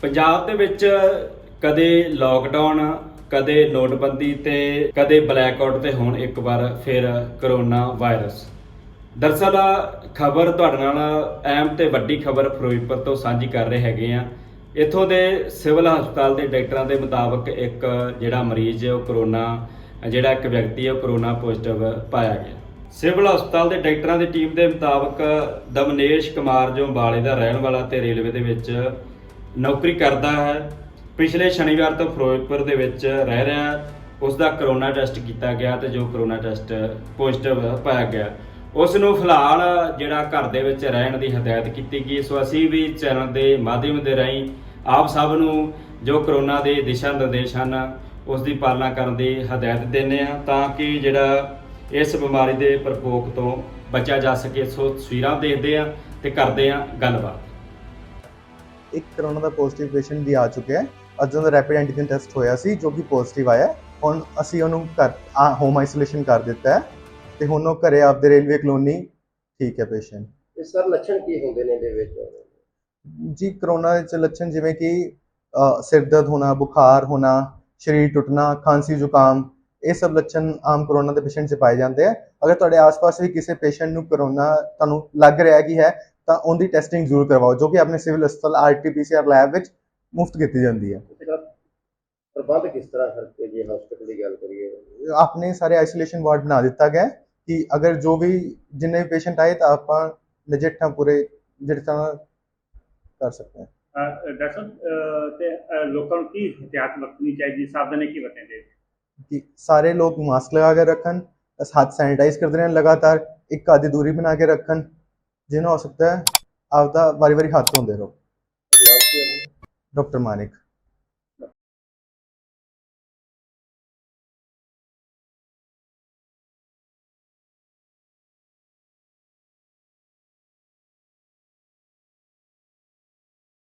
ਪੰਜਾਬ ਦੇ ਵਿੱਚ ਕਦੇ ਲੋਕਡਾਊਨ ਕਦੇ ਨੋਟਬੰਦੀ ਤੇ ਕਦੇ ਬਲੈਕਆਊਟ ਤੇ ਹੁਣ ਇੱਕ ਵਾਰ ਫਿਰ ਕਰੋਨਾ ਵਾਇਰਸ ਦਰਸਲ ਖਬਰ ਤੁਹਾਡੇ ਨਾਲ ਅਹਿਮ ਤੇ ਵੱਡੀ ਖਬਰ ਫਿਰੋਜ਼ਪੁਰ ਤੋਂ ਸਾਂਝੀ ਕਰ ਰਹੇ ਹੈਗੇ ਆ। ਇੱਥੋਂ ਦੇ ਸਿਵਲ ਹਸਪਤਾਲ ਦੇ ਡਾਕਟਰਾਂ ਦੇ ਮੁਤਾਬਕ ਇੱਕ ਜਿਹੜਾ ਮਰੀਜ਼ ਹੈ ਉਹ ਕਰੋਨਾ, ਜਿਹੜਾ ਇੱਕ ਵਿਅਕਤੀ ਹੈ ਉਹ ਕਰੋਨਾ ਪੋਜ਼ਿਟਿਵ ਪਾਇਆ ਗਿਆ। ਸਿਵਲ ਹਸਪਤਾਲ ਦੇ ਡਾਕਟਰਾਂ ਦੀ ਟੀਮ ਦੇ ਮੁਤਾਬਕ ਦਮਨੇਸ਼ ਕੁਮਾਰ ਜੋ ਅੰਬਾਲੇ ਦਾ ਰਹਿਣ ਵਾਲਾ ਤੇ ਰੇਲਵੇ ਦੇ ਵਿੱਚ ਨੌਕਰੀ ਕਰਦਾ ਹੈ। ਪਿਛਲੇ ਸ਼ਨੀਵਾਰ ਤੋਂ ਫਿਰੋਜ਼ਪੁਰ ਦੇ ਵਿੱਚ ਰਹਿ ਰਿਹਾ ਹੈ। ਉਸ ਦਾ ਕਰੋਨਾ ਟੈਸਟ ਕੀਤਾ ਗਿਆ ਤੇ ਜੋ ਕਰੋਨਾ ਟੈਸਟ ਪੋਜ਼ਿਟਿਵ ਪਾਇਆ ਗਿਆ। ਉਸ ਨੂੰ ਫਿਲਹਾਲ ਜਿਹੜਾ ਘਰ ਦੇ ਵਿੱਚ ਰਹਿਣ ਦੀ ਹਦਾਇਤ ਕੀਤੀ ਗਈ। ਸੋ ਅਸੀਂ ਵੀ ਚੈਨਲ ਦੇ ਮਾਧਿਅਮ ਦੇ ਰਾਹੀਂ ਆਪ ਸਭ ਨੂੰ ਜੋ ਕਰੋਨਾ ਦੇ ਦਿਸ਼ਾ ਨਿਰਦੇਸ਼ ਹਨ ਉਸ ਦੀ ਪਾਲਣਾ ਕਰਨ ਦੀ ਹਦਾਇਤ ਦਿੰਦੇ ਆ ਤਾਂ ਕਿ ਜਿਹੜਾ ਇਸ ਬਿਮਾਰੀ ਦੇ ਪ੍ਰਕੋਪ ਤੋਂ ਬਚਿਆ ਜਾ ਸਕੇ। ਸੋ ਤਸਵੀਰਾਂ ਦੇਖਦੇ ਆ ਤੇ ਕਰਦੇ ਆ ਗੱਲਬਾਤ। ਇੱਕ ਕਰੋਨਾ ਦਾ ਪੋਜ਼ਿਟਿਵ ਪੇਸ਼ੈਂਟ ਵੀ ਆ ਚੁੱਕਿਆ ਹੈ। ਅੱਜ ਉਹਦਾ ਰੈਪਿਡ ਐਂਟੀਜਨ ਟੈਸਟ ਹੋਇਆ ਸੀ ਜੋ ਕਿ ਪੋਜ਼ਿਟਿਵ ਆਇਆ। ਹੁਣ ਅਸੀਂ ਉਹਨੂੰ ਘਰ ਹੋਮ ਆਈਸੋਲੇਸ਼ਨ ਕਰ ਦਿੱਤਾ ਹੈ। ਤੇ ਹੁਣ ਉਹ ਘਰੇ ਆਪਦੇ ਰੇਲਵੇ ਕਲੋਨੀ ਠੀਕ ਹੈ ਪੇਸ਼ੈਂਟ ਇਹ ਸਰ ਲੱਛਣ ਕੀ ਹੁੰਦੇ ਨੇ ਇਹਦੇ ਵਿੱਚ? ਜੀ ਕਰੋਨਾ ਦੇ ਚ ਲੱਛਣ ਜਿਵੇਂ ਕਿ ਸਿਰ ਦਰਦ ਹੋਣਾ ਬੁਖਾਰ ਹੋਣਾ ਸਰੀਰ ਟੁੱਟਣਾ ਖਾਂਸੀ ਜ਼ੁਕਾਮ ਇਹ ਸਭ ਲੱਛਣ ਆਮ ਕਰੋਨਾ ਦੇ ਪੇਸ਼ੈਂਟ 'ਚ ਪਾਏ ਜਾਂਦੇ ਆ। ਅਗਰ ਤੁਹਾਡੇ ਆਸ-ਪਾਸ ਵੀ ਕਿਸੇ ਪੇਸ਼ੈਂਟ ਨੂੰ ਕਰੋਨਾ ਤੁਹਾਨੂੰ ਲੱਗ ਰਿਹਾ ਕਿ ਹੈ ਤਾਂ ਉਹਦੀ ਟੈਸਟਿੰਗ ਜ਼ਰੂਰ ਕਰਵਾਓ ਜੋ ਕਿ ਆਪਣੇ ਸਿਵਲ ਹਸਪਤਾਲ ਆਰਟੀ-ਪੀਸੀਆਰ ਲੈਬ ਵਿੱਚ ਮੁਫਤ ਕੀਤੀ ਜਾਂਦੀ ਹੈ। ਪ੍ਰਬੰਧ ਕਿਸ ਤਰ੍ਹਾਂ ਕਰਕੇ ਜੇ ਹਸਪੀਟਲ ਦੀ ਗੱਲ ਕਰੀਏ? ਆਪਣੇ ਸਾਰੇ ਆਈਸੋਲੇਸ਼ਨ ਵਾਰਡ ਬਣਾ ਦਿੱਤਾ ਗਿਆ ਕਿ ਅਗਰ ਜੋ ਵੀ ਜਿੰਨੇ ਵੀ ਪੇਸ਼ੈਂਟ ਆਏ ਤਾਂ ਆਪਾਂ ਨਜਿੱਠਾਂ ਪੂਰੇ ਜਿਹੜੇ ਤਰ੍ਹਾਂ ਕਰ ਸਕਦੇ ਹਾਂ। ਡਾਕਟਰ ਸਾਹਿਬ ਤੇ ਲੋਕਾਂ ਨੂੰ ਕੀ ਇhtiyat ਵਰਤਣੀ ਚਾਹੀਦੀ? ਸਾਵਧਾਨੀ ਕੀ ਵਰਤਣੀ ਚਾਹੀਦੀ? ਕਿ ਸਾਰੇ ਲੋਕ ਮਾਸਕ ਲਗਾ ਕੇ ਰੱਖਣ ਹੱਥ ਸੈਨੀਟਾਈਜ਼ ਕਰਦੇ ਰਹਿਣ ਲਗਾਤਾਰ ਇੱਕ ਆਦੀ ਦੂਰੀ ਬਣਾ ਕੇ ਰੱਖਣ ਜਿੰਨਾ ਹੋ ਸਕਦਾ ਹੈ ਆਪਦਾ ਵਾਰੀ ਵਾਰੀ ਹੱਥ ਧੋਂਦੇ ਰਹੋ। ਨਾਮ ਕੀ ਡਾਕਟਰ ਮਾਨਿਕ।